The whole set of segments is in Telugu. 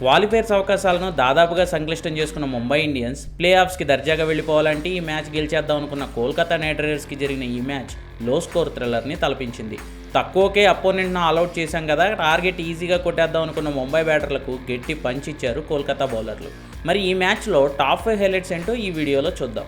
క్వాలిఫైర్స్ అవకాశాలను దాదాపుగా సంక్లిష్టం చేసుకున్న ముంబై ఇండియన్స్ ప్లే ఆఫ్స్కి దర్జాగా వెళ్ళిపోవాలంటే ఈ మ్యాచ్ గెలిచేద్దాం అనుకున్న కోల్కతా నైట్ రైడర్స్కి జరిగిన ఈ మ్యాచ్లో స్కోర్ థ్రిల్లర్ని తలపించింది. తక్కువకే అపోనెంట్ను ఆల్అౌట్ చేశాం కదా టార్గెట్ ఈజీగా కొట్టేద్దాం అనుకున్న ముంబై బ్యాటర్లకు గట్టి పంచ్ ఇచ్చారు కోల్కతా బౌలర్లు. మరి ఈ మ్యాచ్లో టాప్ ఫైవ్ హైలైట్స్ ఏంటో ఈ వీడియోలో చూద్దాం.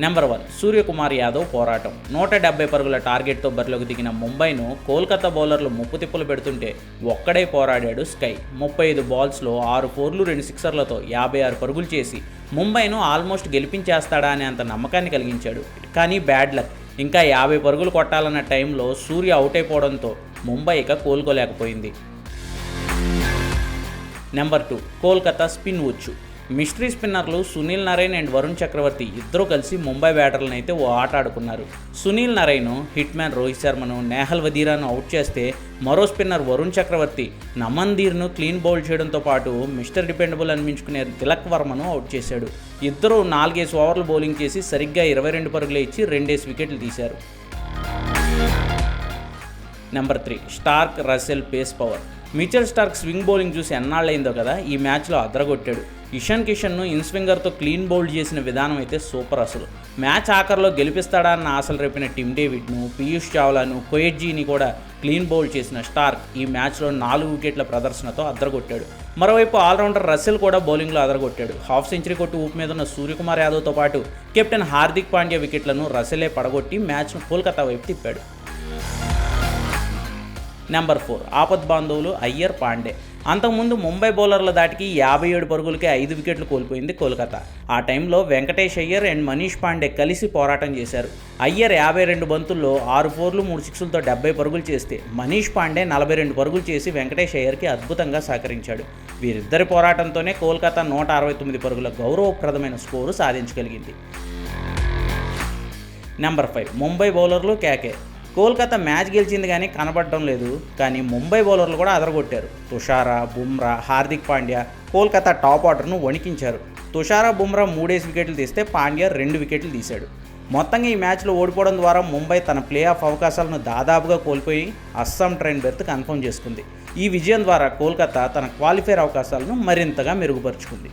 నెంబర్ వన్ సూర్యకుమార్ యాదవ్ పోరాటం. నూట డెబ్బై పరుగుల టార్గెట్తో బరిలోకి దిగిన ముంబైను కోల్కతా బౌలర్లు ముప్పు తిప్పులు పెడుతుంటే ఒక్కడే పోరాడాడు స్కై. ముప్పై ఐదు బాల్స్లో ఆరు ఫోర్లు రెండు సిక్సర్లతో యాభై ఆరు పరుగులు చేసి ముంబైను ఆల్మోస్ట్ గెలిపించేస్తాడా అనే అంత నమ్మకాన్ని కలిగించాడు. కానీ బ్యాడ్ లక్. ఇంకా యాభై పరుగులు కొట్టాలన్న టైంలో సూర్య అవుట్ అయిపోవడంతో ముంబై ఇక కోలుకోలేకపోయింది. నెంబర్ టూ కోల్కతా స్పిన్ వచ్చు. మిస్టరీ స్పిన్నర్లు సునీల్ నరైన్ అండ్ వరుణ్ చక్రవర్తి ఇద్దరూ కలిసి ముంబై బ్యాటర్లను అయితే ఓ ఆట ఆడుకున్నారు. Sunil Narine hit man Rohit శర్మను నేహల్ వదీరాను అవుట్ చేస్తే మరో స్పిన్నర్ వరుణ్ చక్రవర్తి నమన్దీర్ను క్లీన్ బౌల్ చేయడంతో పాటు మిస్టర్ డిపెండబుల్ అనిపించుకునే తిలక్ వర్మను అవుట్ చేశాడు. ఇద్దరు నాలుగేసి ఓవర్లు బౌలింగ్ చేసి సరిగ్గా ఇరవై రెండు పరుగులే ఇచ్చి రెండేసి వికెట్లు తీశారు. Number three Starc Russell pace power. Mitchell Starc swing bowling చూసి ఎన్నాళ్ళైందో కదా ఈ మ్యాచ్లో అదరగొట్టాడు. ఇషాన్ కిషన్ను ఇన్స్వింగర్తో క్లీన్ బౌల్డ్ చేసిన విధానం అయితే సూపర్ అసలు. మ్యాచ్ ఆఖరిలో గెలిపిస్తాడా అన్న ఆశలు రేపిన టిమ్ డేవిడ్ను పీయూష్ చావ్లాను కొయెట్జీని కూడా క్లీన్ బౌల్ చేసిన స్టార్క్ ఈ మ్యాచ్లో నాలుగు వికెట్ల ప్రదర్శనతో అదరగొట్టాడు మరోవైపు ఆల్రౌండర్ రసెల్ కూడా బౌలింగ్లో అదరగొట్టాడు. హాఫ్ సెంచరీ కొట్టి ఊపు మీద ఉన్న సూర్యకుమార్ యాదవ్తో పాటు కెప్టెన్ హార్దిక్ పాండ్యా వికెట్లను రసెలే పడగొట్టి మ్యాచ్ను కోల్కతా వైపు తిప్పాడు. నెంబర్ ఫోర్ ఆపద్ బాంధవులు అయ్యర్ పాండే. అంతకుముందు ముంబై బౌలర్ల దాటికి యాభై ఏడు పరుగులకే ఐదు వికెట్లు కోల్పోయింది కోల్కతా. ఆ టైంలో వెంకటేష్ అయ్యర్ అండ్ మనీష్ పాండే కలిసి పోరాటం చేశారు. అయ్యర్ యాభై రెండు బంతుల్లో ఆరు ఫోర్లు మూడు సిక్స్లతో డెబ్బై పరుగులు చేస్తే మనీష్ పాండే నలభై రెండు పరుగులు చేసి వెంకటేష్ అయ్యర్కి అద్భుతంగా సహకరించాడు. వీరిద్దరి పోరాటంతోనే కోల్కతా నూట అరవై తొమ్మిది పరుగుల గౌరవప్రదమైన స్కోరు సాధించగలిగింది. నెంబర్ ఫైవ్ ముంబై బౌలర్లు కేకే కోల్కతా మ్యాచ్ గెలిచింది కానీ కనబడటం లేదు. కానీ ముంబై బౌలర్లు కూడా అదరగొట్టారు. తుషారా బుమ్రా హార్దిక్ పాండ్యా కోల్కతా టాప్ ఆర్డర్ను వణికించారు. తుషారా బుమ్రా మూడేసి వికెట్లు తీస్తే పాండ్యా రెండు వికెట్లు తీశాడు. మొత్తంగా ఈ మ్యాచ్లో ఓడిపోవడం ద్వారా ముంబై తన ప్లే ఆఫ్ అవకాశాలను దాదాపుగా కోల్పోయి అస్సాం ట్రైన్ బెర్త్ కన్ఫర్మ్ చేసుకుంది. ఈ విజయం ద్వారా కోల్కతా తన క్వాలిఫైర్ అవకాశాలను మరింతగా మెరుగుపరుచుకుంది.